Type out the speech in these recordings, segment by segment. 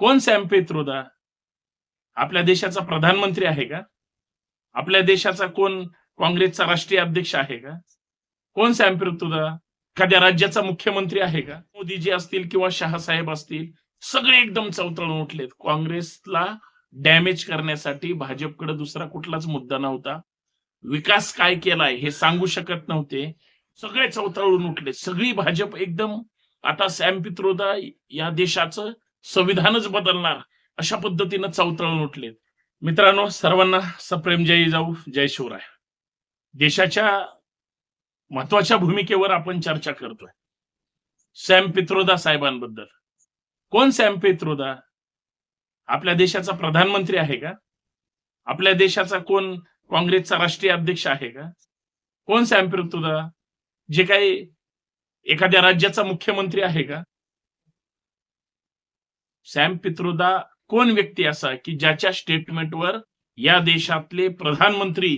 कोण सॅम पेत्रोदा आपल्या देशाचा प्रधानमंत्री आहे का? आपल्या देशाचा कोण काँग्रेसचा राष्ट्रीय अध्यक्ष आहे का? कोण सॅम पेत्रोदा एखाद्या राज्याचा मुख्यमंत्री आहे का? मोदीजी असतील किंवा शहासाहेब असतील सगळे एकदम चवतळून उठलेत. काँग्रेसला डॅमेज करण्यासाठी भाजपकडे दुसरा कुठलाच मुद्दा नव्हता. विकास काय केलाय हे सांगू शकत नव्हते. सगळे चवतळून उठले सगळी भाजप एकदम आता सॅम पित्रोदा या देशाचं संविधानच बदलणार अशा पद्धतीनं चवतळून उठलेत मित्रांनो सर्वांना सप्रेम जय जाऊ जय शिवराय. देशाच्या महत्त्वाच्या भूमिकेवर आपण चर्चा करतोय. सॅम पित्रोदा साहेबांबद्दल. कोण सॅम पित्रोदा? आपल्या देशाचा प्रधानमंत्री आहे का? आपल्या देशाचा कोण काँग्रेसचा राष्ट्रीय अध्यक्ष आहे का? कोण सॅम पित्रोदा? जे काही एखाद्या राज्याचा मुख्यमंत्री आहे का? सॅम पित्रोदा कोण व्यक्ती असा की ज्याच्या स्टेटमेंटवर या देशातले प्रधानमंत्री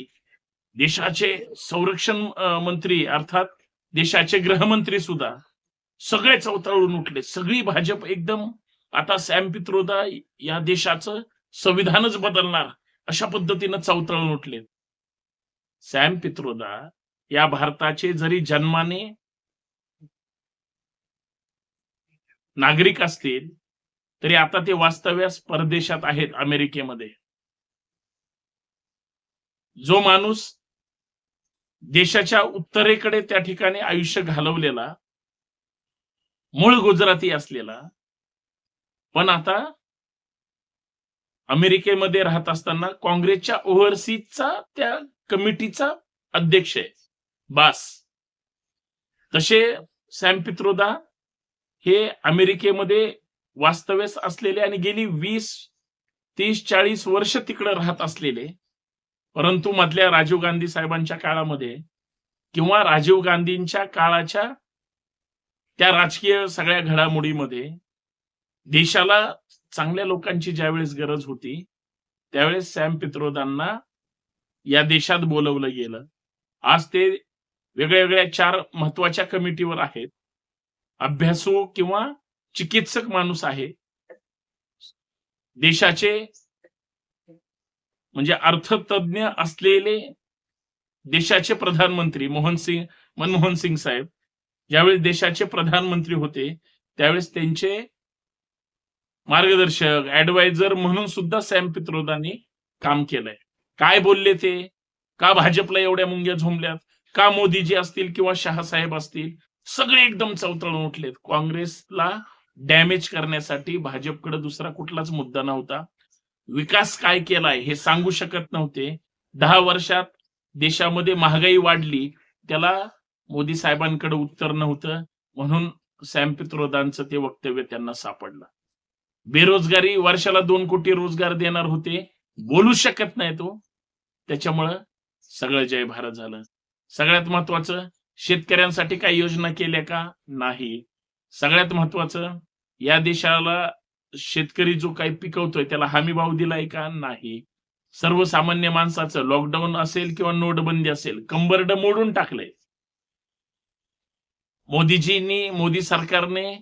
देशाचे संरक्षण मंत्री अर्थात देशाचे गृहमंत्री सुद्धा सगळे चवताळून उठले. सगळी भाजप एकदम आता सॅम पित्रोदा या देशाचं संविधानच बदलणार अशा पद्धतीनं चवतळून उठले. सॅम पित्रोदा या भारताचे जरी जन्माने नागरिक असतील तरी आता ते वास्तव्यास परदेशात आहेत अमेरिकेमध्ये. जो माणूस देशाच्या उत्तरेकडे त्या ठिकाणी आयुष्य घालवलेला मूळ गुजराती असलेला पण आता अमेरिकेमध्ये राहत असताना काँग्रेसच्या ओव्हरसीजचा त्या कमिटीचा अध्यक्ष आहे बास. तसे सॅम पित्रोदा हे अमेरिकेमध्ये वास्तव्यास असलेले आणि गेली वीस तीस चाळीस वर्ष तिकडे राहत असलेले परंतु मधल्या राजीव गांधी साहेबांच्या काळामध्ये किंवा राजीव गांधींच्या काळाच्या त्या राजकीय सगळ्या घडामोडीमध्ये देशाला चांगल्या लोकांची ज्यावेळेस गरज होती त्यावेळेस सॅम पित्रोदांना या देशात बोलवलं गेलं. आज ते वेगळ्या वेगळ्या चार महत्त्वाच्या कमिटीवर आहेत. अभ्यासू किंवा चिकित्सक माणूस आहे. देशाचे म्हणजे अर्थतज्ञ असलेले देशाचे प्रधानमंत्री मोहन सिंग मनमोहन सिंग साहेब ज्यावेळेस देशाचे प्रधानमंत्री होते त्यावेळेस त्यांचे मार्गदर्शक ऍडवायझर म्हणून सुद्धा सॅम पित्रोदांनी काम केलंय. काय बोलले ते? का भाजपला एवढ्या मुंग्या झोंबल्यात? का मोदीजी असतील किंवा शहासाहेब असतील? सगळे एकदम चवतळून उठलेत. काँग्रेसला डॅमेज करण्यासाठी भाजपकडे दुसरा कुठलाच मुद्दा नव्हता. विकास काय केलाय हे सांगू शकत नव्हते. दहा वर्षात देशामध्ये महागाई वाढली त्याला मोदी साहेबांकडे उत्तर नव्हतं. म्हणून सॅम पित्रोदांचं ते वक्तव्य त्यांना सापडलं. बेरोजगारी वर्षाला दोन कोटी रोजगार देणार होते. बोलू शकत नाही तो. त्याच्यामुळं सगळं जय भारत झालं. सगळ्यात महत्वाचं शेतकऱ्यांसाठी काही योजना केल्या का? नाही. सगळ्यात महत्वाचं या देशाला शेतकरी जो काही पिकवतोय त्याला हमी भाव दिलाय का? नाही. सर्वसामान्य माणसाचं लॉकडाऊन असेल किंवा नोटबंदी असेल कंबरड मोडून टाकलंय. मोदीजींनी मोदी सरकारने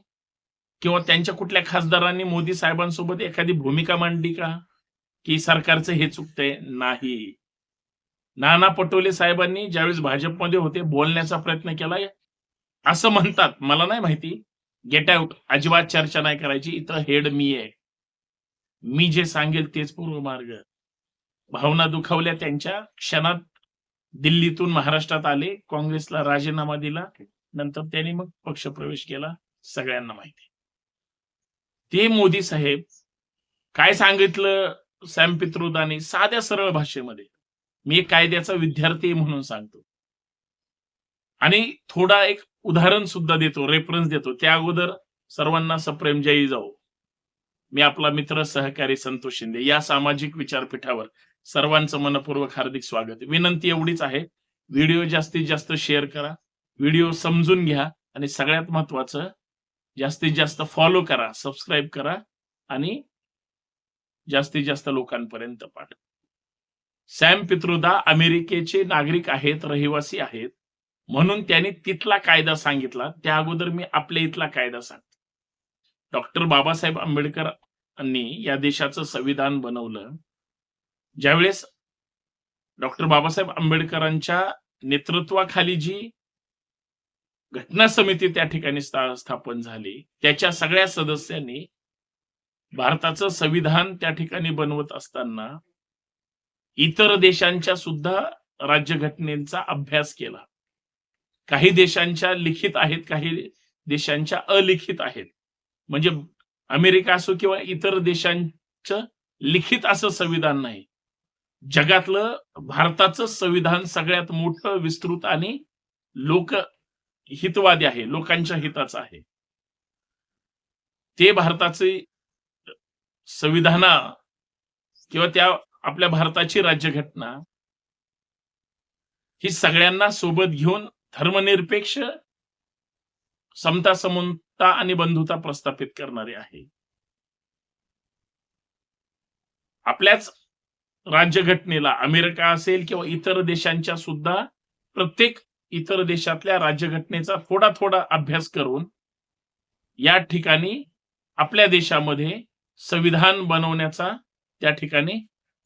किंवा त्यांच्या कुठल्या खासदारांनी मोदी साहेबांसोबत एखादी भूमिका मांडली का? की सरकारचं हे चुकतंय? नाही. नाना पटोले साहेबांनी ज्यावेळेस भाजपमध्ये होते बोलण्याचा प्रयत्न केलाय असं म्हणतात. मला नाही माहिती. गेट आउट अजिबात चर्चा नाही करायची. इथं हेड मी आहे. मी जे सांगेल तेच पूर्व मार्ग. भावना दुखावल्या त्यांच्या. क्षणात दिल्लीतून महाराष्ट्रात आले. काँग्रेसला राजीनामा दिला. नंतर त्यांनी मग पक्षप्रवेश केला. सगळ्यांना माहिती. ते मोदी साहेब काय सांगितलं सॅम पित्रोदाने? साध्या सरळ भाषेमध्ये. मी एक कायद्याचा विद्यार्थी म्हणून सांगतो. आणि थोडा एक उदाहरण सुद्धा देतो रेफरन्स देतो. त्या अगोदर सर्वांना सप्रेम जयी जाऊ मी आपला मित्र सहकारी संतोष शिंदे या सामाजिक विचारपीठावर सर्वांचं मनपूर्वक हार्दिक स्वागत विनंती एवढीच आहे व्हिडिओ जास्तीत जास्त शेअर करा व्हिडिओ समजून घ्या आणि सगळ्यात महत्वाचं जास्तीत जास्त फॉलो करा सबस्क्राईब करा आणि जास्तीत जास्त लोकांपर्यंत पाठवा. सॅम पित्रुदा अमेरिकेचे नागरिक आहेत रहिवासी आहेत. म्हणून त्यांनी तिथला कायदा सांगितला. त्या अगोदर मी आपल्या इथला कायदा सांगतो. डॉक्टर बाबासाहेब आंबेडकरांनी या देशाचं संविधान बनवलं. ज्यावेळेस डॉक्टर बाबासाहेब आंबेडकरांच्या नेतृत्वाखाली जी घटना समिती त्या ठिकाणी स्थापन झाली त्याच्या सगळ्या सदस्यांनी भारताचं संविधान त्या ठिकाणी बनवत असताना इतर देशांच्या सुद्धा राज्यघटनेचा अभ्यास केला. काही देशांच्या लिखित आहेत काही देशांच्या अलिखित आहेत. म्हणजे अमेरिका असो किंवा इतर देशांचं लिखित असं संविधान नाही. जगातलं भारताचं संविधान सगळ्यात मोठं विस्तृत आणि लोक हितवादी आहे लोकांच्या हिताचं आहे. ते भारताचे संविधाना किंवा त्या आपल्या भारताची राज्यघटना ही सगळ्यांना सोबत घेऊन धर्मनिरपेक्ष समता समता आणि बंधुता प्रस्थापित करणारे आहे. आपल्याच राज्यघटनेला अमेरिका असेल किंवा इतर देशांच्या सुद्धा प्रत्येक इतर देशातल्या राज्यघटनेचा थोडा थोडा अभ्यास करून या ठिकाणी आपल्या देशामध्ये संविधान बनवण्याचा त्या ठिकाणी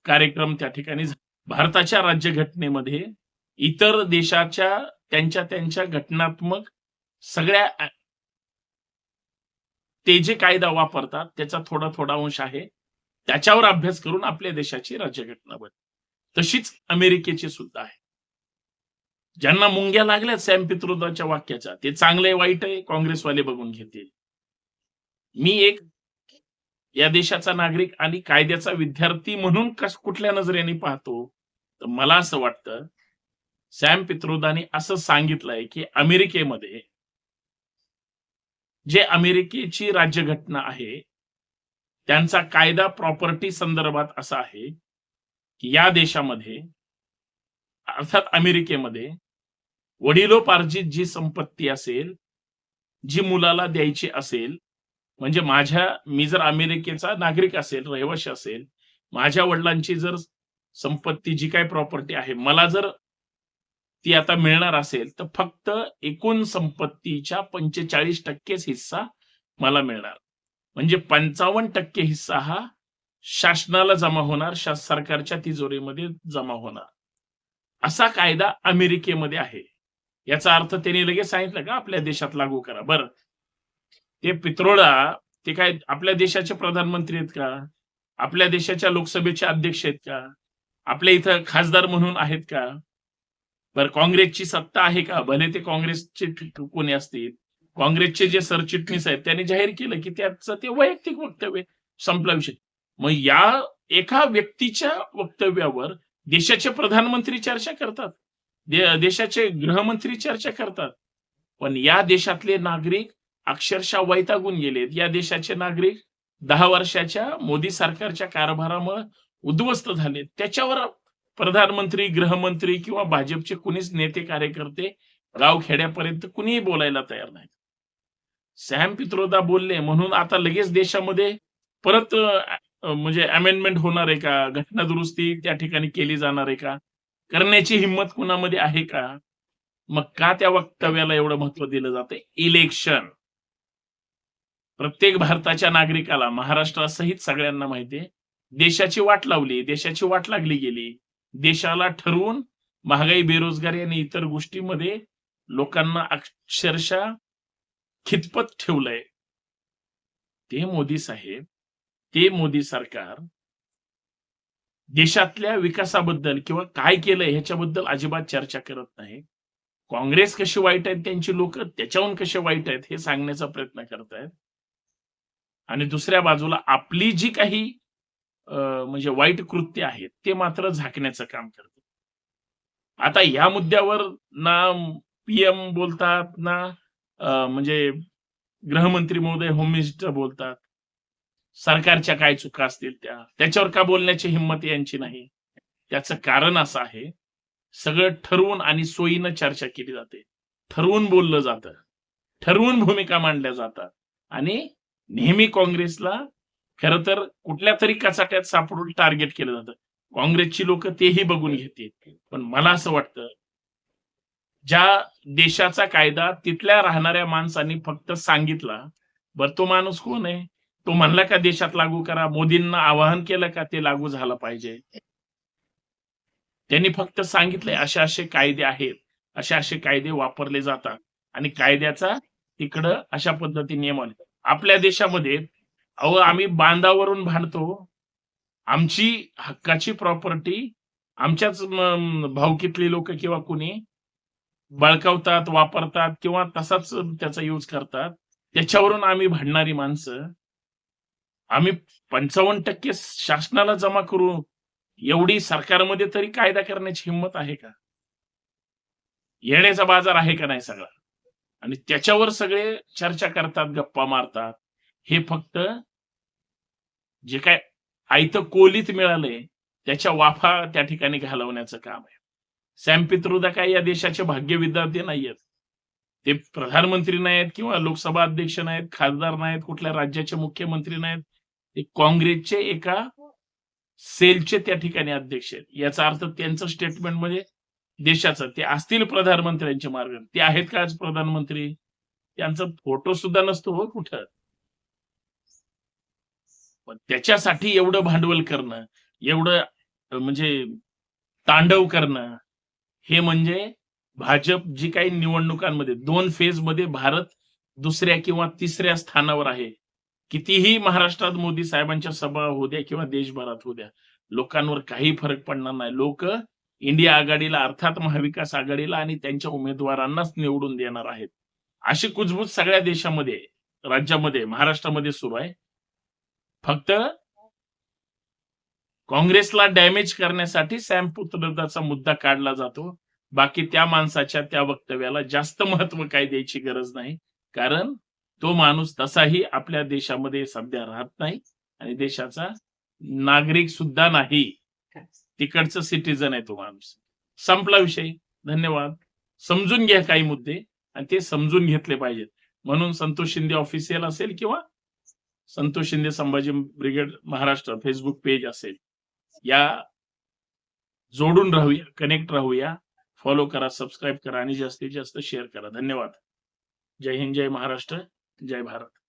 कार्यक्रम त्या ठिकाणी भारताच्या राज्यघटनेमध्ये इतर देशाच्या त्यांच्या त्यांच्या घटनात्मक सगळ्या ते जे कायदा वापरतात त्याचा थोडा थोडा अंश आहे. त्याच्यावर अभ्यास करून आपल्या देशाची राज्यघटना बनते तशीच अमेरिकेची सुद्धा आहे. ज्यांना मुंग्या लागल्या सॅम पित्रोदाच्या वाक्याच्या ते चांगले वाईट आहे काँग्रेसवाले बघून घेतील. मी एक या देशाचा नागरिक आणि कायद्याचा विद्यार्थी म्हणून कस कुठल्या नजरेने पाहतो? तर मला असं वाटतं सॅम पित्रोदाने असं सांगितलंय की अमेरिकेमध्ये जे अमेरिकेची राज्यघटना आहे त्यांचा कायदा प्रॉपर्टी संदर्भात असा आहे की या देशामध्ये अर्थात अमेरिकेमध्ये वडिलोपार्जित जी संपत्ती असेल जी मुलाला द्यायची असेल म्हणजे माझ्या मी जर अमेरिकेचा नागरिक असेल रहिवाशी असेल माझ्या वडिलांची जर संपत्ती जी काही प्रॉपर्टी आहे मला जर ती आता मिळणार असेल तर फक्त एकूण संपत्तीच्या पंचेचाळीस टक्केच हिस्सा मला मिळणार. म्हणजे पंचावन्न टक्के हिस्सा हा शासनाला जमा होणार सरकारच्या तिजोरीमध्ये जमा होणार. असा कायदा अमेरिकेमध्ये आहे. याचा अर्थ त्यांनी लगेच सांगितलं का आपल्या देशात लागू करा. बर. ते पित्रोडा ते काय आपल्या देशाचे प्रधानमंत्री आहेत का? आपल्या देशाच्या लोकसभेचे अध्यक्ष आहेत का? आपल्या इथं खासदार म्हणून आहेत का? बरं काँग्रेसची सत्ता आहे का? भले ते काँग्रेसचे कोणी असतील. काँग्रेसचे जे सरचिटणीस आहेत त्यांनी जाहीर केलं की त्याचं ते वैयक्तिक वक्तव्य संपला विषय. मग या एका व्यक्तीच्या वक्तव्यावर देशाचे प्रधानमंत्री चर्चा करतात. दे- देशाचे गृहमंत्री चर्चा करतात. पण या देशातले नागरिक अक्षरशः वैतागून गेलेत. या देशाचे नागरिक दहा वर्षाच्या मोदी सरकारच्या कारभारामुळे उद्ध्वस्त झालेत. त्याच्यावर प्रधानमंत्री गृहमंत्री किंवा भाजपचे कुणीच नेते कार्यकर्ते गाव खेड्यापर्यंत कुणीही बोलायला तयार नाही सॅम पित्रोदा बोलले म्हणून आता लगेच देशामध्ये परत म्हणजे अमेंडमेंट होणार आहे का? घटना दुरुस्ती त्या ठिकाणी केली जाणार आहे का? करण्याची हिंमत कुणामध्ये आहे का? मग का त्या वक्तव्याला एवढं महत्त्व दिलं जातं इलेक्शन. प्रत्येक भारताच्या नागरिकाला महाराष्ट्रासहित सगळ्यांना माहिती आहे देशाची वाट लावली देशाची वाट लागली गेली. देशाला ठरवून महागाई बेरोजगारी आणि इतर गोष्टीमध्ये लोकांना अक्षरशः खितपत ठेवलंय. ते मोदी साहेब ते मोदी सरकार देशातल्या विकासाबद्दल किंवा काय केलंय ह्याच्याबद्दल अजिबात चर्चा करत नाही. काँग्रेस कशी वाईट आहेत त्यांची लोक त्याच्याहून कसे वाईट आहेत हे सांगण्याचा प्रयत्न करतायत. आणि दुसऱ्या बाजूला आपली जी काही म्हणजे वाईट कृत्य आहेत ते मात्र झाकण्याचं काम करतात आता या मुद्द्यावर ना पीएम बोलतात ना म्हणजे गृहमंत्री महोदय होम मिनिस्टर बोलतात. सरकारच्या काय चुका असतील त्या? त्याच्यावर का बोलण्याची हिंमत यांची नाही? त्याचं कारण असं आहे सगळं ठरवून आणि सोयीनं चर्चा केली जाते. ठरवून बोललं जातं. ठरवून भूमिका मांडल्या जातात. आणि नेहमी काँग्रेसला खरं तर कुठल्या तरी कचाट्यात सापडून टार्गेट केलं जातं. काँग्रेसची लोक तेही बघून घेतील. पण मला असं वाटतं ज्या देशाचा कायदा तिथल्या राहणाऱ्या माणसांनी फक्त सांगितला बर तो माणूस कोण आहे? तो म्हणला का देशात लागू करा? मोदींना आवाहन केलं का ते लागू झालं पाहिजे? त्यांनी फक्त सांगितलंय असे असे कायदे आहेत असे असे कायदे वापरले जातात. आणि कायद्याचा तिकडं अशा पद्धतीने नियम आले आपल्या देशामध्ये अहो आम्ही बांधावरून भांडतो. आमची हक्काची प्रॉपर्टी आमच्याच म, भावकीतली लोक किंवा कुणी बळकावतात वापरतात किंवा तसाच त्याचा यूज करतात. त्याच्यावरून आम्ही भांडणारी माणसं. आम्ही पंचावन्न टक्के शासनाला जमा करू. एवढी सरकारमध्ये तरी कायदा करण्याची हिंमत आहे का? येण्याचा बाजार आहे का नाही सगळा? आणि त्याच्यावर सगळे चर्चा करतात गप्पा मारतात. हे फक्त जे काय आयत कोलीत मिळालंय त्याच्या वाफा त्या ठिकाणी घालवण्याचं काम आहे. सॅम पित्रोदा काय या देशाचे भाग्य विद्यार्थी नाहीयेत. ते प्रधानमंत्री नाहीत किंवा लोकसभा अध्यक्ष नाहीत खासदार नाहीत कुठल्या राज्याचे मुख्यमंत्री नाहीत ते काँग्रेसचे एका सेलचे त्या ठिकाणी अध्यक्ष आहेत. याचा अर्थ त्यांचं स्टेटमेंट म्हणजे देशाचं ते असतील प्रधानमंत्र्यांचे मार्ग. ते आहेत का आज प्रधानमंत्री? त्यांचा फोटो सुद्धा नसतो हो कुठं. त्याच्यासाठी एवढं भांडवल करणं एवढं म्हणजे तांडव करणं हे म्हणजे भाजप जी काही निवडणुकांमध्ये दोन फेजमध्ये भारत दुसऱ्या किंवा तिसऱ्या स्थानावर आहे. कितीही महाराष्ट्रात मोदी साहेबांच्या सभा होऊ द्या किंवा देशभरात होऊ द्या लोकांवर काही फरक पडणार नाही. लोक इंडिया आघाडीला अर्थात महाविकास आघाडीला आणि त्यांच्या उमेदवारांनाच निवडून देणार आहेत. अशी कुजबूज सगळ्या देशामध्ये राज्यामध्ये महाराष्ट्रामध्ये सुरू आहे. फक्त काँग्रेसला डॅमेज करण्यासाठी सॅम पुत्रदाचा मुद्दा काढला जातो. बाकी त्या माणसाच्या त्या वक्तव्याला जास्त महत्त्व काय द्यायची गरज नाही. कारण तो माणूस तसाही आपल्या देशामध्ये सध्या राहत नाही आणि देशाचा नागरिक सुद्धा नाही. तिकडचं सिटीजन आहे तो माणूस. संपला विषय. धन्यवाद. समजून घ्या काही मुद्दे आणि ते समजून घेतले पाहिजेत. म्हणून संतोष शिंदे ऑफिशियल असेल किंवा Santosh Shinde Sambhaji brigade Maharashtra Facebook page असेल. या जोडून राहूया कनेक्ट राहूया. फॉलो करा सबस्क्राईब करा आणि जास्तीत जास्त शेअर करा. धन्यवाद. जय हिंद जय महाराष्ट्र जय भारत.